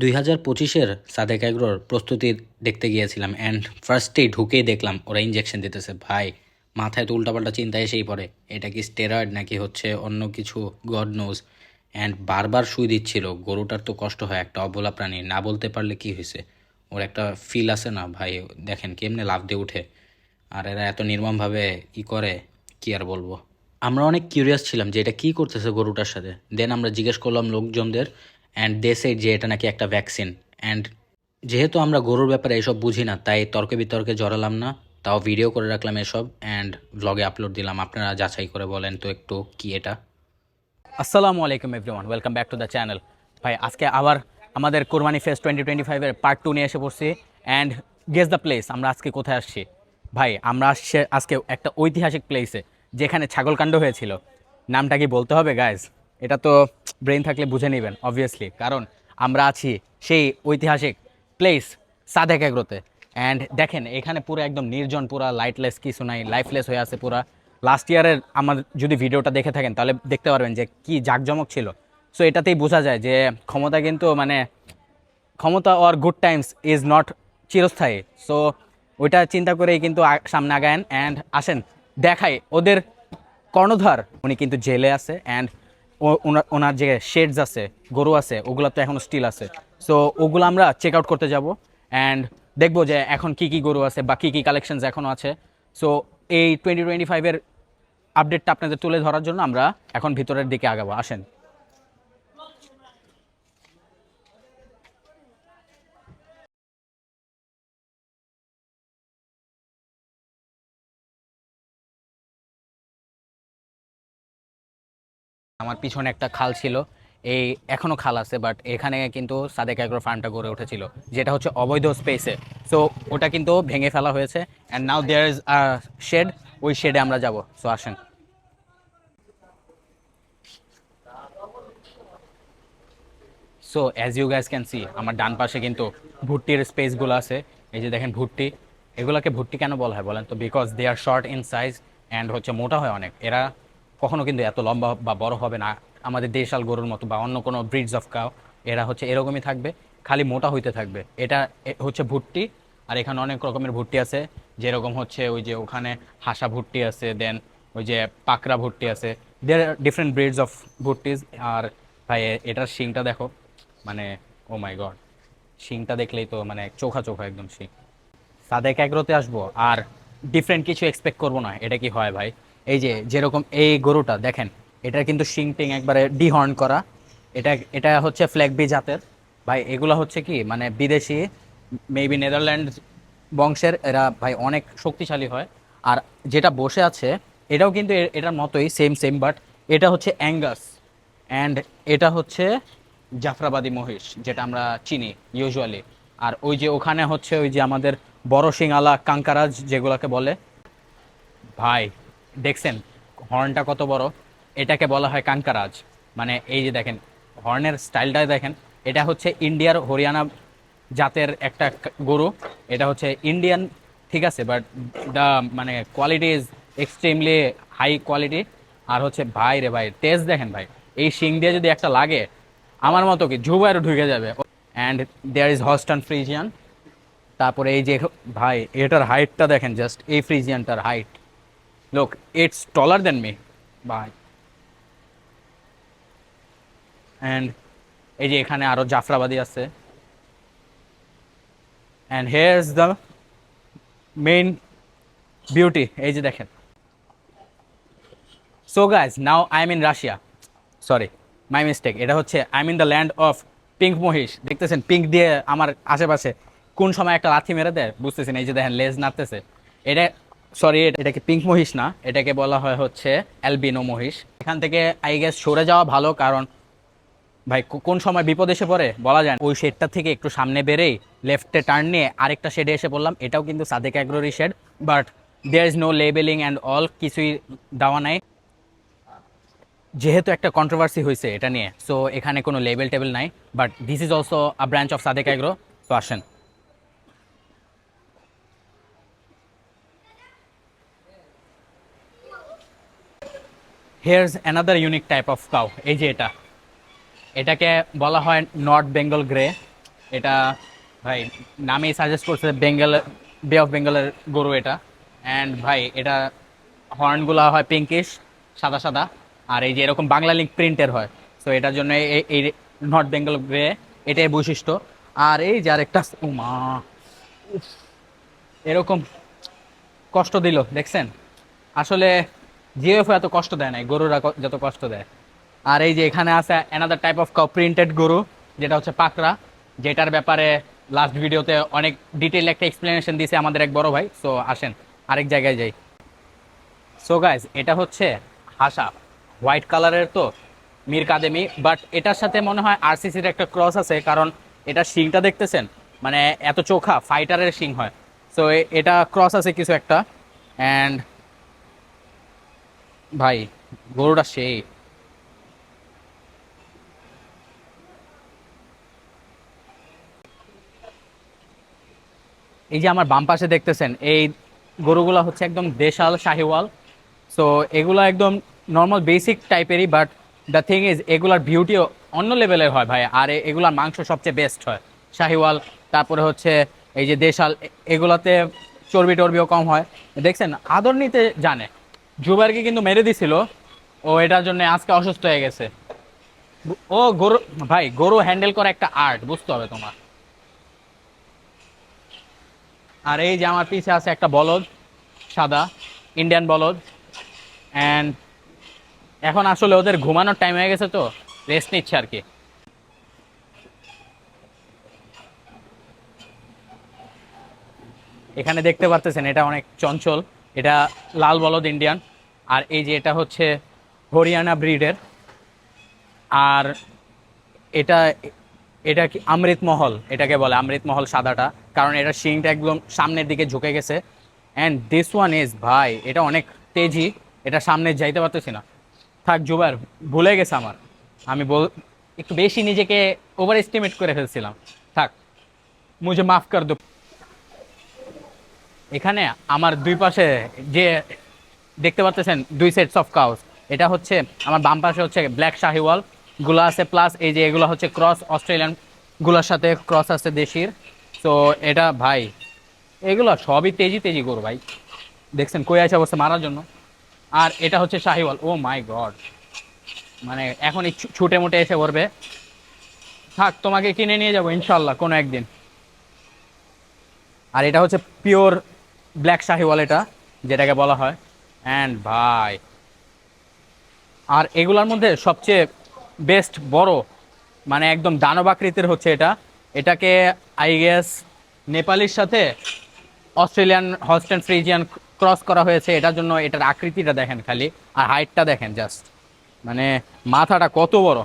দুই হাজার পঁচিশের সাদেক এগ্রোর প্রস্তুতি দেখতে গিয়েছিলাম অ্যান্ড ফার্স্টেই ঢুকেই দেখলাম, ওরা ইঞ্জেকশন দিতেছে, ভাই, মাথায় তো উল্টাপাল্টা চিন্তা এসেই পড়ে, এটা কি স্টেরয়েড নাকি হচ্ছে অন্য কিছু গড নোজ অ্যান্ড বারবার সুই দিচ্ছিল, গরুটার তো কষ্ট হয়, একটা অবলা প্রাণী, না বলতে পারলে কি হয়েছে? ওর একটা ফিল আছে না, ভাই, দেখেন কেমনে লাভ দিয়ে উঠে। আর এরা এত নির্মমভাবে ই করে, কি আর বলব? আমরা অনেক কিউরিয়াস ছিলাম যে এটা কী করতেছে গরুটার সাথে। দেন আমরা জিজ্ঞেস করলাম লোকজনদের অ্যান্ড দে সেড যে এটা নাকি একটা ভ্যাকসিন অ্যান্ড যেহেতু আমরা গরুর ব্যাপারে এসব বুঝি না, তাই তর্কে বিতর্কে জড়ালাম না, তাও ভিডিও করে রাখলাম এসব অ্যান্ড ভ্লগে আপলোড দিলাম। আপনারা যাচাই করে বলেন তো একটু কি এটা। আসসালামু আলাইকুম everyone welcome back to the channel ভাই, আজকে আবার আমাদের কোরবানি ফেস্ট টোয়েন্টি টোয়েন্টি ফাইভের পার্ট টু নিয়ে এসে পড়ছি। অ্যান্ড গেস দ্য প্লেস আমরা আজকে কোথায় আসছি? ভাই, আমরা আসছে আজকে একটা ঐতিহাসিক প্লেসে যেখানে ছাগলকাণ্ড হয়েছিল। নামটা কি বলতে হবে গাইজ এটা তো ব্রেন থাকলে বুঝে নেবেন অবভিয়াসলি কারণ আমরা আছি সেই ঐতিহাসিক প্লেস সাদেক এগ্রোতে। অ্যান্ড দেখেন, এখানে পুরো একদম নির্জন, পুরা লাইটলেস কিছু নাই লাইফলেস হয়ে আছে পুরা। লাস্ট ইয়ারের আমার যদি ভিডিওটা দেখে থাকেন, তাহলে দেখতে পারবেন যে কি জাঁকজমক ছিল। সো এটাতেই বোঝা যায় যে ক্ষমতা কিন্তু মানে ক্ষমতা or good times is not চিরস্থায়ী। সো ওইটা চিন্তা করেই কিন্তু সামনে আগায়েন। অ্যান্ড আসেন, দেখাই ওদের কর্ণধার, উনি কিন্তু জেলে আছে। অ্যান্ড ওনার যে শেডস আছে, গরু আছে, ওগুলো তো এখনও স্টিল আছে। সো ওগুলো আমরা চেক আউট করতে যাব অ্যান্ড দেখব যে এখন কি কি গরু আছে বা কী কী কালেকশনস এখনও আছে। সো এই টোয়েন্টি টোয়েন্টি ফাইভের আপডেটটা আপনাদের তুলে ধরার জন্য আমরা এখন ভিতরের দিকে আগাবো। আসেন। আমার পিছনে একটা খাল ছিল। এই এখনও খাল আছে বাট এখানে কিন্তু সাদেক অ্যাগ্রো ফার্মটা গড়ে উঠেছিল, যেটা হচ্ছে অবৈধ স্পেসে। সো ওটা কিন্তু ভেঙে ফেলা হয়েছে and now there is shed ওই শেডে আমরা যাব। সো আসেন। So as you guess can see আমার ডান পাশে কিন্তু ভুট্টির স্পেসগুলো আছে। এই যে দেখেন ভুট্টি, এগুলোকে ভুট্টি কেন বলা হয় বলেন তো? Because they are short in size and হচ্ছে মোটা হয় অনেক। এরা কখনো কিন্তু এত লম্বা বা বড় হবে না। আমাদের দেশাল গরুর মতো বা অন্য কোনো ব্রিডস অফ কাউ এরা হচ্ছে এরকমই থাকবে, খালি মোটা হইতে থাকবে। এটা হচ্ছে ভুট্টি, আর এখানে অনেক রকমের ভুট্টি আছে। যেরকম হচ্ছে ওই যে ওখানে হাসা ভুট্টি আছে দেন ওই যে পাকড়া ভুট্টি আছে। দের ডিফারেন্ট ব্রিডস অফ ভুট্টিস, আর ভাই এটার শিংটা দেখো মানে ও মাই গড শিংটা দেখলেই তো মানে চোখা চোখা একদম শিং। সাদেক এগ্রোতে আসব, আর ডিফারেন্ট কিছু এক্সপেক্ট করব না, এটা কি হয় ভাই? এই যে যেরকম এই গরুটা, দেখেন এটা কিন্তু শিং টিং একবারে ডিহর্ন করা। এটা এটা হচ্ছে ফ্ল্যাগবি জাতের। ভাই, এগুলো হচ্ছে কি মানে বিদেশি মেবি নেদারল্যান্ড বংশের, এরা ভাই অনেক শক্তিশালী হয়। আর যেটা বসে আছে, এটাও কিন্তু এটার মতোই সেম সেম বাট এটা হচ্ছে অ্যাঙ্গাস। অ্যান্ড এটা হচ্ছে জাফরাবাদী মহিষ, যেটা আমরা চিনি ইউজুয়ালি আর ওই যে ওখানে হচ্ছে ওই যে আমাদের বড় সিংআলা কাঙ্কারাজ, যেগুলোকে বলে। ভাই দেখছেন হর্নটা কত বড়? এটাকে বলা হয় কাঙ্কারাজ মানে এই যে দেখেন হর্নের স্টাইলটা দেখেন, এটা হচ্ছে ইন্ডিয়ার হরিয়ানা জাতের একটা গরু। এটা হচ্ছে ইন্ডিয়ান ঠিক আছে বাট দ্য মানে quality is extremely high quality আর হচ্ছে, ভাই রে ভাই তেজ দেখেন ভাই, এই শিং দিয়ে যদি একটা লাগে, আমার মতো কি ঝুবাইরও ঢুকে যাবে। And there is Holstein Friesian তারপরে এই যে, ভাই, এটার হাইটটা দেখেন জাস্ট এই ফ্রিজিয়ানটার হাইট লোক it's টলার দেন মি ভাই অ্যান্ড এই যে এখানে আরও জাফরাবাদি আছে। And here is the main beauty এই যে দেখেন। So guys now I am Russia sorry my mistake এটা হচ্ছে I mean the land of pink মহিষ দেখতেছেন পিঙ্ক দিয়ে আমার আশেপাশে কোন সময় একটা লাথি মেরে দেয়? বুঝতেছেন, এই যে দেখেন, লেজ নাড়তেছে। এটা সরি এটাকে পিঙ্ক মহিষ না, এটাকে বলা হয় হচ্ছে অ্যালবিনো মহিষ। এখান থেকে আই গেস সরে যাওয়া ভালো, কারণ ভাই কোন সময় বিপদ এসে পড়ে, বলা যায় ওই শেডটা থেকে একটু সামনে বেরেই লেফটে টার্ন নিয়ে আরেকটা শেডে এসে পড়লাম। এটাও কিন্তু Sadeq অ্যাগ্রোরি shed but there is no labelling and all কিছুই দেওয়া নাই। যেহেতু একটা কন্ট্রোভার্সি হয়েছে এটা নিয়ে সো এখানে কোনো লেবেল টেবেল নাই but this is also a branch of Sadeq agro তো আসেন। Here's another unique type of cow এই যে এটা। এটাকে বলা হয় নর্থ বেঙ্গল গ্রে এটা, ভাই, নামেই সাজেস্ট করছে বেঙ্গল বে অফ বেঙ্গলের গরু এটা। অ্যান্ড ভাই, এটা হর্নগুলো হয় পিঙ্কিশ সাদা সাদা। আর এই যে এরকম বাংলা লিঙ্ক প্রিন্টের হয়। সো এটার জন্য এই- নর্থ বেঙ্গল গ্রে এটাই বৈশিষ্ট্য। আর এই যে আরেকটা, উমা এরকম কষ্ট দিল, দেখছেন? আসলে জিওএফ এত কষ্ট দেয় নাই, গরুরা যত কষ্ট দেয়। আর এই যে এখানে আছে অ্যানাদার টাইপ অফ প্রিন্টেড গরু, যেটা হচ্ছে পাকড়া, যেটার ব্যাপারে লাস্ট ভিডিওতে অনেক ডিটেল একটা এক্সপ্লেনেশন দিয়েছে আমাদের এক বড় ভাই সো আসেন, আরেক জায়গায় যাই। সো গাইজ এটা হচ্ছে হাসা হোয়াইট কালারের তো, মীর কাদেমি বাট এটার সাথে মনে হয় আরসিসির একটা ক্রস আছে, কারণ এটা শিংটা দেখতেছেন? মানে এত চোখা ফাইটারের শিং হয়। সো এটা ক্রস আছে কিছু একটা অ্যান্ড ভাই, গরুটা সেই। এই যে আমার বাম পাশে দেখতেছেন, এই গরুগুলা হচ্ছে একদম দেশাল, শাহিওয়াল। সো এগুলো একদম নর্মাল বেসিক টাইপেরই বাট দ্য থিং ইজ এগুলার বিউটিও অন্য লেভেলের হয় ভাই। আর এগুলার মাংস সবচেয়ে বেস্ট হয়। শাহিওয়াল, তারপরে হচ্ছে এই যে দেশাল এগুলাতে চর্বি টর্বিও কম হয়। দেখছেন, আদর নিতে জানে। জুবারকে কিন্তু মেরে দিছিল। ও এটার জন্য আজকে অসুস্থ হয়ে গেছে। ও গরু, ভাই, গরু হ্যান্ডেল করা একটা আর্ট বুঝতে হবে তোমার। আর এই যে আমার পিছে আছে একটা বলদ, সাদা ইন্ডিয়ান বলদ। অ্যান্ড এখন আসলে ওদের ঘুমানোর টাইম হয়ে গেছে তো রেস্ট নিচ্ছে আর কি। এখানে দেখতে পারতেছেন, এটা অনেক চঞ্চল। এটা লাল বলদ ইন্ডিয়ান। আর এই যে এটা হচ্ছে হরিয়ানা ব্রিডের। আর এটা এটা কি অমৃতমহল এটাকে বলে অমৃতমহল সাদাটা। কারণ এটা শিংটা একদম সামনের দিকে ঝুঁকে গেছে। অ্যান্ড দিস ওয়ান ইজ ভাই, এটা অনেক তেজি। এটা সামনে যাইতে পারতেছি না। থাক জুবার ভুলে গেছে আমার। আমি বল, একটু বেশি নিজেকে ওভার এস্টিমেট করে ফেলছিলাম। থাক, মুঝে মাফ কর দো এখানে আমার দুই পাশে যে দেখতে পাচ্ছেন দুই সেটস অফ কাউস এটা হচ্ছে আমার বাম পাশে হচ্ছে ব্ল্যাক শাহিওয়াল। গুলো আছে প্লাস এই যে এগুলো হচ্ছে ক্রস অস্ট্রেলিয়ানগুলোর সাথে ক্রস আছে দেশির। তো এটা ভাই, এগুলো সবই তেজি তেজি গরু ভাই। দেখছেন কই আছে অবস্থা মারার জন্য। আর এটা হচ্ছে শাহিওয়াল। ও মাই গড মানে এখন এই ছুটে মুটে এসে পড়বে। থাক, তোমাকে কিনে নিয়ে যাব ইনশাল্লাহ কোনো একদিন। আর এটা হচ্ছে পিওর ব্ল্যাক শাহিওয়াল এটা যেটাকে বলা হয়। অ্যান্ড ভাই, আর এগুলার মধ্যে সবচেয়ে বেস্ট বড় মানে একদম দানব আকৃতির হচ্ছে এটা। এটাকে আই গেস নেপালির সাথে অস্ট্রেলিয়ান হস্টেন ফ্রিজিয়ান ক্রস করা হয়েছে। এটার জন্য এটার আকৃতিটা দেখেন খালি, আর হাইটটা দেখেন জাস্ট মানে মাথাটা কত বড়।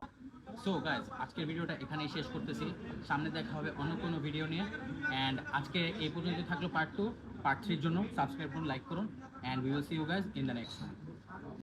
সো গাইজ আজকের ভিডিওটা এখানেই শেষ করতেছি। সামনে দেখা হবে অন্য কোনো ভিডিও নিয়ে। অ্যান্ড আজকে এই পর্যন্ত থাকল পার্ট টু পার্ট থ্রির জন্য সাবস্ক্রাইব করুন লাইক করুন। And we will see you guys in the next